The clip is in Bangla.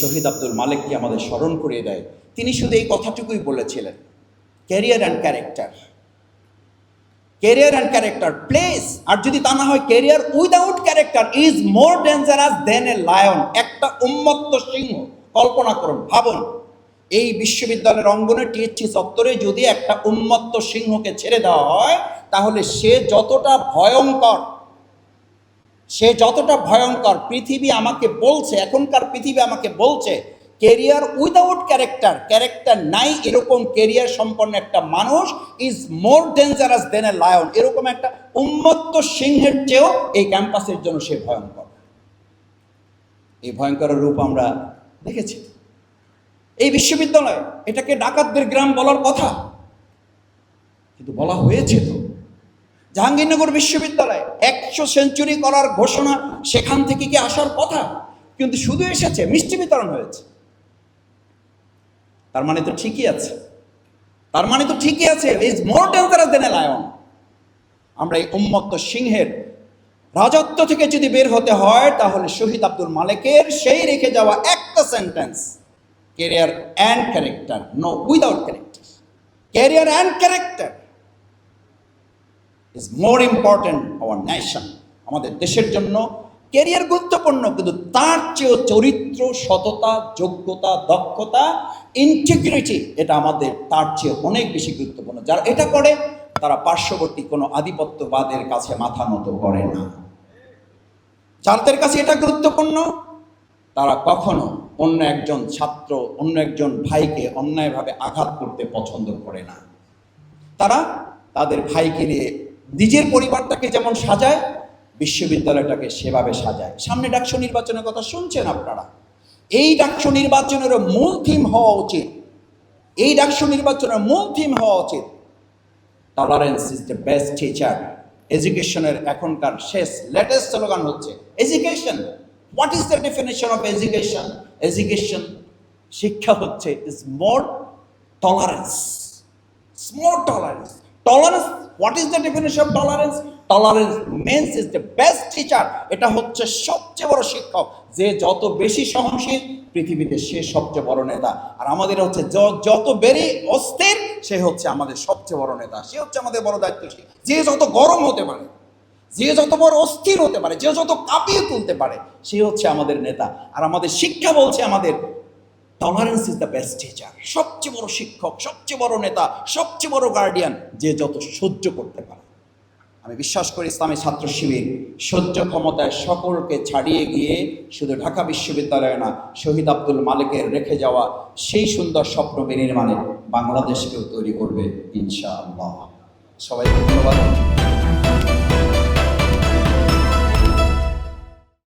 শহীদ আব্দুল মালিককে আমাদের স্মরণ করিয়ে দেয়। তিনি শুধু এই কথাটুকুই বলেছিলেন career and character career and character place আর যদি তা না হয় career without character is more dangerous than a lion একটা উন্মত্ত সিংহ, কল্পনা করুন, ভাবুন। এই বিশ্ববিদ্যালয়ের অঙ্গনে টিএসসি চত্বরে যদি একটা উন্মত্ত সিংহকে ছেড়ে দেওয়া হয়, তাহলে সে যতটা ভয়ঙ্কর সে যতটা ভয়ঙ্কর পৃথিবী আমাকে বলছে, এখনকার পৃথিবী আমাকে বলছে কেরিয়ার উইদাউট ক্যারেক্টার ক্যারেক্টার নাই, এরকম কেরিয়ার সম্পন্ন একটা মানুষ is more dangerous than a lion এরকম একটা উন্মত্ত সিংহের চেয়েও এই ক্যাম্পাসের জন্য সে ভয়ঙ্কর। এই ভয়ঙ্কর রূপ আমরা দেখেছি। এই বিশ্ববিদ্যালয়, এটাকে ডাকাতদের গ্রাম বলার কথা। কিন্তু বলা হয়েছে তো। জাহাঙ্গীরনগর বিশ্ববিদ্যালয় একশো সেঞ্চুরি করার ঘোষণা সেখান থেকে কি আসার কথা? কিন্তু শুধু এসেছে, মিষ্টি বিতরণ হয়েছে। তার মানে তো ঠিকই আছে। তার মানে তো ঠিকই আছে is more dangerous than lion. আমরা এই উন্মত্ত সিংহের রাজত্ব থেকে যদি বের হতে হয়, তাহলে শহীদ আব্দুল মালিকের সেই রেখে যাওয়া একটা sentence career and character no without character career and character is more important our nation আমাদের দেশের জন্য। ক্যারিয়ার গুরুত্বপূর্ণ, কিন্তু তার চেয়েও চরিত্র, সততা, যোগ্যতা, দক্ষতা ইন্টিগ্রিটি এটা আমাদের তার চেয়ে অনেক বেশি গুরুত্বপূর্ণ। যারা এটা করে, তারা পার্শ্ববর্তী কোনো আধিপত্যবাদের কাছে মাথা নত করে না। যাদের কাছে এটা গুরুত্বপূর্ণ, তারা কখনো অন্য একজন ছাত্র, অন্য একজন ভাইকে অন্যায়ভাবে আঘাত করতে পছন্দ করে না। তারা তাদের ভাইকে নিয়ে নিজের পরিবারটাকে যেমন সাজায়, বিশ্ববিদ্যালয়টাকে সেভাবে সাজায়। সামনে ডাকসু নির্বাচনের কথা শুনছেন আপনারা? এই ডাকসু নির্বাচনের মূল থিম হওয়া উচিত। এই ডাকসু নির্বাচনের মূল থিম হওয়া উচিত। Tolerance is the best teacher এডুকেশনের এখনকার শেষ লেটেস্ট স্লোগান হচ্ছে education what is the definition of education education শিক্ষা হচ্ছে is more tolerance more tolerance. Tolerance, what is the definition of tolerance tolerance means is the best teacher. এটা হচ্ছে সবচেয়ে বড় শিক্ষক। যে যত বেশি সহনশীল পৃথিবীতে সে সবচেয়ে বড় নেতা। আর আমাদের হচ্ছে যত বেড়ে অস্থির সে হচ্ছে আমাদের সবচেয়ে বড় নেতা। সে হচ্ছে আমাদের বড় দায়িত্বশীল। যে যত গরম হতে পারে যে যত বড় অস্থির হতে পারে যে যত কাঁপিয়ে তুলতে পারে সে হচ্ছে আমাদের নেতা। আর আমাদের শিক্ষা বলছে আমাদের tolerance is the best teacher সবচেয়ে বড় শিক্ষক, সবচেয়ে বড় নেতা, সবচেয়ে বড় গার্ডিয়ান যে যত সহ্য করতে পারে। আমি বিশ্বাস করি ইসলামী ছাত্র শিবির সহ্য ক্ষমতায় সকলকে ছাড়িয়ে গিয়ে শুধু ঢাকা বিশ্ববিদ্যালয়ে না, শহীদ আব্দুল মালিকের রেখে যাওয়া সেই সুন্দর স্বপ্ন বিনির্মাণে বাংলাদেশকেও তৈরি করবে ইনশাআল্লাহ। সবাইকে ধন্যবাদ।